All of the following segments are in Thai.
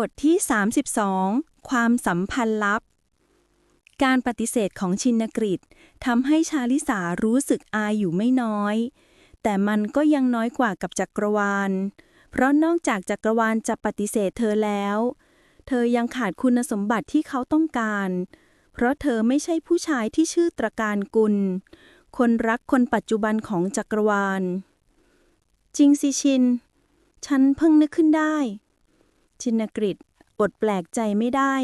บทที่ 32 ความสัมพันธ์ลับ การปฏิเสธของชินกฤษทำให้ชาลิสารู้สึกอายอยู่ไม่น้อย แต่มันก็ยังน้อยกว่ากับจักรวาล เพราะนอกจากจักรวาลจะปฏิเสธเธอแล้ว เธอยังขาดคุณสมบัติที่เขาต้องการ เพราะเธอไม่ใช่ผู้ชายที่ชื่อตระการกุล คนรักคนปัจจุบันของจักรวาล จริงสิชิน ฉันเพิ่งนึกขึ้นได้ ชินกฤษอดแปลกใจไม่ได้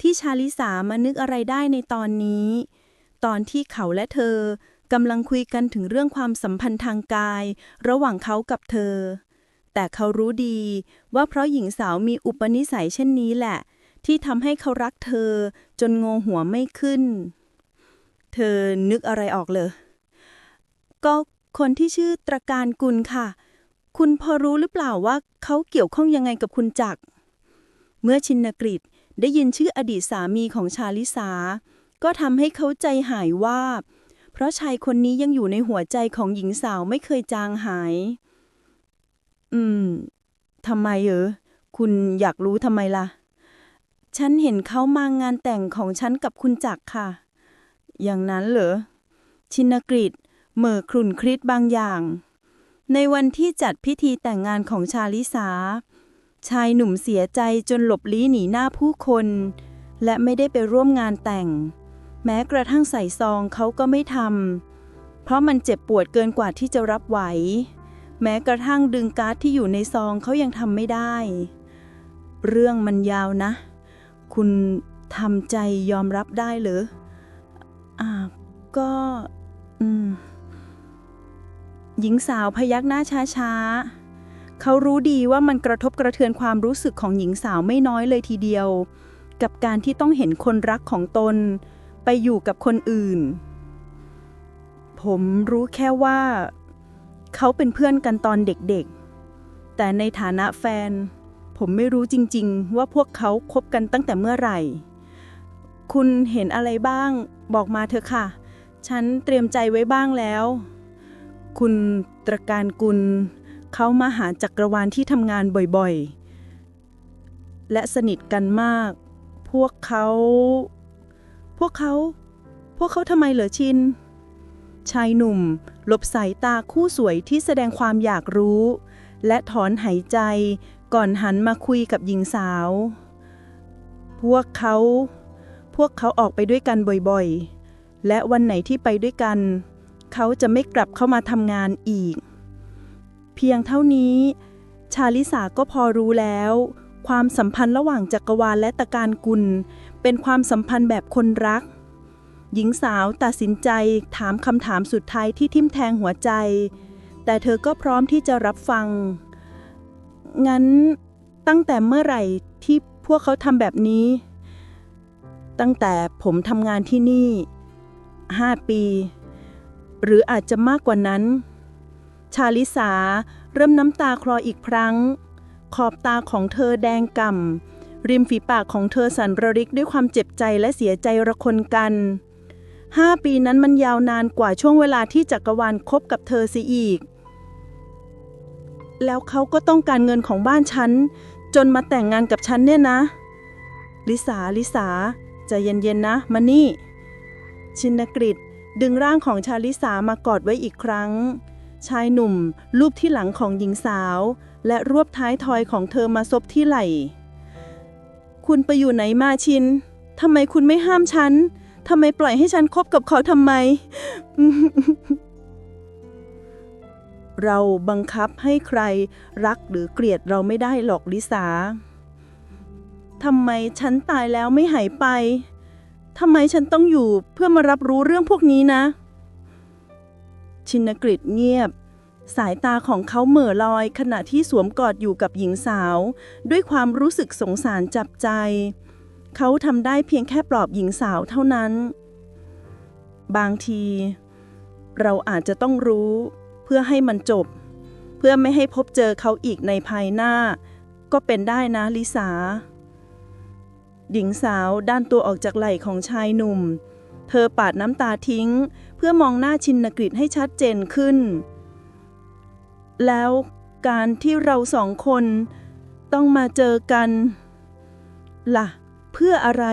ที่ชาลิสามานึกอะไรได้ในตอนนี้ ตอนที่เขาและเธอกำลังคุยกันถึงเรื่องความสัมพันธ์ทางกาย ระหว่างเขากับเธอ แต่เขารู้ดีว่าเพราะหญิงสาวมีอุปนิสัยเช่นนี้แหละ ที่ทำให้เขารักเธอจนงงหัวไม่ขึ้น เธอนึกอะไรออกเลย ก็คนที่ชื่อตระการกุลค่ะ คุณพอรู้หรือเปล่าว่าเขาเกี่ยวข้องยังไงกับคุณจักร เมื่อชินกฤษได้ยินชื่ออดีตสามีของชาลิสา ก็ทำให้เขาใจหายวาบ เพราะชายคนนี้ยังอยู่ในหัวใจของหญิงสาวไม่เคยจางหาย อืมทำไมเออคุณอยากรู้ทำไมล่ะ ฉันเห็นเขามางานแต่งของฉันกับคุณจักค่ะ อย่างนั้นเหรอ ชินกฤษเหม่อครุ่นคริดบางอย่าง ในวันที่จัดพิธีแต่งงานของชาลิสา ชายหนุ่มเสียใจจนหลบลี้หนีหน้าผู้คน และไม่ได้ไปร่วมงานแต่ง แม้กระทั่งใส่ซองเขาก็ไม่ทำเพราะมันเจ็บปวดเกินกว่าที่จะรับไหว แม้กระทั่งดึงการ์ดที่อยู่ในซองเขายังทำไม่ได้ เรื่องมันยาวนะ คุณทำใจยอมรับได้หรืออ่าก็อืมหญิงสาวพยักหน้าช้าๆ เขารู้ดีว่ามันกระทบกระเทือนความรู้สึกของหญิงสาวไม่น้อยเลยทีเดียว กับการที่ต้องเห็นคนรักของตน ไปอยู่กับคนอื่น ผมรู้แค่ว่า เขาเป็นเพื่อนกันตอนเด็กๆ แต่ในฐานะแฟน ผมไม่รู้จริงๆ ว่าพวกเขาคบกันตั้งแต่เมื่อไหร่ คุณเห็นอะไรบ้าง บอกมาเถอะค่ะ ฉันเตรียมใจไว้บ้างแล้ว คุณตรการกุล เขามาหาจักรวาลที่ทำงานบ่อยๆ และสนิทกันมาก พวกเขา พวกเขา พวกเขาทำไมเหรอชิน ชายหนุ่มหลบสายตาคู่สวยที่แสดงความอยากรู้ และถอนหายใจก่อนหันมาคุยกับหญิงสาว พวกเขา พวกเขาออกไปด้วยกันบ่อยๆ และวันไหนที่ไปด้วยกัน เขาจะไม่กลับเข้ามาทำงานอีก เพียงเท่านี้ ชาลิสาก็พอรู้แล้ว ความสัมพันธ์ระหว่างจักรวาลและตะการกุล เป็นความสัมพันธ์แบบคนรัก หญิงสาวตัดสินใจถามคำถามสุดท้ายที่ทิ่มแทงหัวใจ แต่เธอก็พร้อมที่จะรับฟัง งั้นตั้งแต่เมื่อไหร่ที่พวกเขาทำแบบนี้ ตั้งแต่ผมทำงานที่นี่ห้าปี หรืออาจจะมากกว่านั้น ชาลิสา เริ่มน้ำตาคลออีกครั้ง ขอบตาของเธอแดงก่ำ ริมฝีปากของเธอสั่นระริกด้วยความเจ็บใจและเสียใจระคนกันห้าปีนั้นมันยาวนานกว่าช่วงเวลาที่จักรวาลคบกับเธอเสียอีก แล้วเขาก็ต้องการเงินของบ้านฉัน จนมาแต่งงานกับฉันเนี่ยนะ ลิสา ลิสาใจเย็นๆนะมานี่ ชินกฤษดึงร่างของชาลิสามากอดไว้อีกครั้ง ชายหนุ่มลูบที่หลังของหญิงสาว และรวบท้ายทอยของเธอมาซบที่ไหล่ คุณไปอยู่ไหนมาชินทำไมคุณไม่ห้ามฉันทำไมปล่อยให้ฉันคบกับเขาทำไม เราบังคับให้ใครรักหรือเกลียดเราไม่ได้หรอกลิสาทำไมฉันตายแล้วไม่หายไป ทำไมฉันต้องอยู่เพื่อมารับรู้เรื่องพวกนี้นะ ชินกฤษเงียบ สายตาของเขาเหม่อลอยขณะที่สวมกอดอยู่กับหญิงสาว ด้วยความรู้สึกสงสารจับใจ เขาทำได้เพียงแค่ปลอบหญิงสาวเท่านั้น บางที เราอาจจะต้องรู้เพื่อให้มันจบ เพื่อไม่ให้พบเจอเขาอีกในภายหน้า ก็เป็นได้นะลิสาหญิงสาวด้านตัวออกจากไหล่ของชายหนุ่ม เธอปาดน้ำตาทิ้ง เพื่อมองหน้าชินกฤษให้ชัดเจนขึ้น แล้วการที่เราสองคนต้องมาเจอกันล่ะ เพื่ออะไร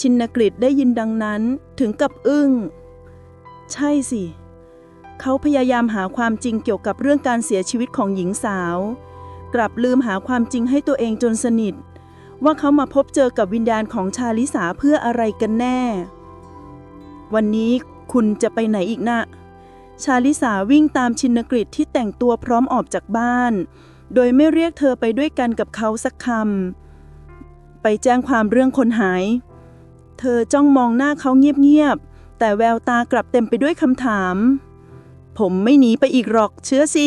ชินกฤษได้ยินดังนั้นถึงกับอึ้ง ใช่สิ เขาพยายามหาความจริงเกี่ยวกับเรื่องการเสียชีวิตของหญิงสาว กลับลืมหาความจริงให้ตัวเองจนสนิท ว่าเขามาพบเจอกับวิญญาณของชาลิสาเพื่ออะไรกันแน่ วันนี้คุณจะไปไหนอีกนะ ชาลิสาวิ่งตามชินกฤษที่แต่งตัวพร้อมออกจากบ้าน โดยไม่เรียกเธอไปด้วยกันกับเขาสักคำ ไปแจ้งความเรื่องคนหาย เธอจ้องมองหน้าเขาเงียบๆ แต่แววตากลับเต็มไปด้วยคำถาม ผมไม่หนีไปอีกหรอกเชื่อสิ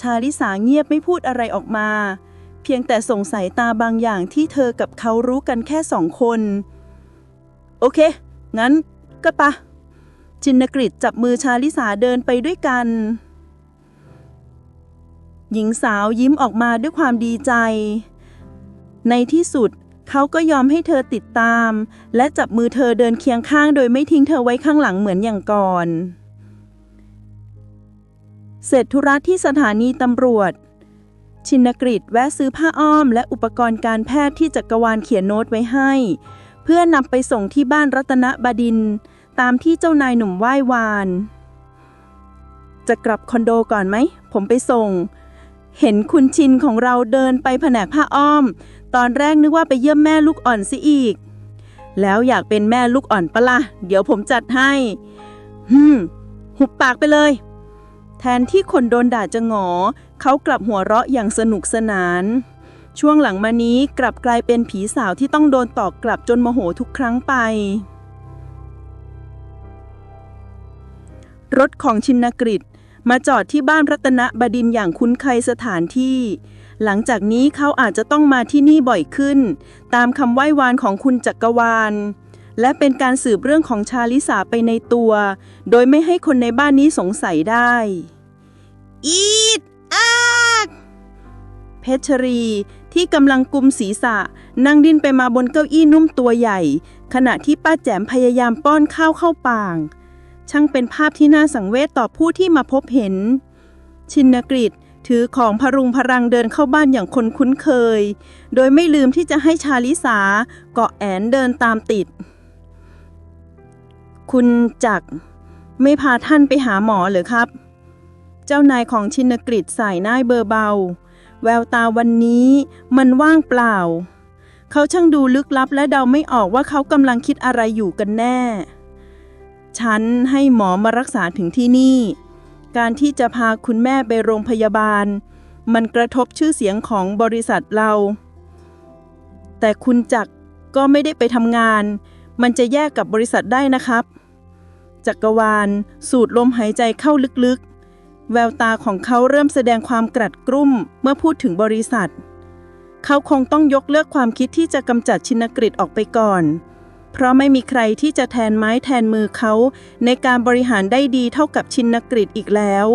ชาลิสาเงียบไม่พูดอะไรออกมา พียงแต่ส่งสายตาบางอย่างที่เธอกับเขารู้กันแค่สองคน โอเค งั้นก็ปะชินกฤษจับมือชาลิสาเดินไปด้วยกัน หญิงสาวยิ้มออกมาด้วยความดีใจ ในที่สุดเขาก็ยอมให้เธอติดตาม และจับมือเธอเดินเคียงข้างโดยไม่ทิ้งเธอไว้ข้างหลังเหมือนอย่างก่อน เสร็จธุระที่สถานีตำรวจ ชินกฤษแวะซื้อผ้าอ้อม และอุปกรณ์การแพทย์ที่จักรวาลเขียนโน้ตไว้ให้ เพื่อนำไปส่งที่บ้านรัตนบดิน ตามที่เจ้านายหนุ่มไหว้วาน จะกลับคอนโดก่อนไหม ผมไปส่ง เห็นคุณชินของเราเดินไปแผนกผ้าอ้อม ตอนแรกนึกว่าไปเยี่ยมแม่ลูกอ่อนซิอีก แล้วอยากเป็นแม่ลูกอ่อนปะละ่ะเดี๋ยวผมจัดให้ฮึมหุบปากไปเลย แทนที่คนโดนด่าจะหงอ เขากลับหัวเราะอย่างสนุกสนาน ช่วงหลังมานี้กลับกลายเป็นผีสาวที่ต้องโดนตอกกลับจนโมโหทุกครั้งไป รถของชินกฤษมาจอดที่บ้านรัตนบดินอย่างคุ้นเคยสถานที่ หลังจากนี้เขาอาจจะต้องมาที่นี่บ่อยขึ้น ตามคำไหว้วานของคุณจักรวาล และเป็นการสืบเรื่องของชาลิสาไปในตัว โดยไม่ให้คนในบ้านนี้สงสัยได้ อีดอาดเพชรีที่กำลังกุมศีรษะ นั่งดิ้นไปมาบนเก้าอี้นุ่มตัวใหญ่ ขณะที่ป้าแจ๋มพยายามป้อนข้าวเข้าปากช่างเป็นภาพที่น่าสังเวชต่อผู้ที่มาพบเห็น ชินกฤษถือของพรุงพรังเดินเข้าบ้านอย่างคนคุ้นเคย โดยไม่ลืมที่จะให้ชาลิสาเกาะแอนเดินตามติด คุณจักไม่พาท่านไปหาหมอเหรือครับ เจ้านายของชินกฤษสายหน้าเบอร์เบา แววตาวันนี้มันว่างเปล่า เขาช่างดูลึกลับและเดาไม่ออกว่าเขากำลังคิดอะไรอยู่กันแน่ ฉันให้หมอมารักษาถึงที่นี่ การที่จะพาคุณแม่ไปโรงพยาบาล มันกระทบชื่อเสียงของบริษัทเรา แต่คุณจักก็ไม่ได้ไปทำงาน มันจะแยกกับบริษัทได้นะครับ จักรวาล สูดลมหายใจเข้าลึกๆ แววตาของเขาเริ่มแสดงความกรัดกรุ่มเมื่อพูดถึงบริษัท เขาคงต้องยกเลิกความคิดที่จะกำจัดชินกฤษออกไปก่อน เพราะไม่มีใครที่จะแทนไม้แทนมือเขา ในการบริหารได้ดีเท่ากับชินกฤษอีกแล้ว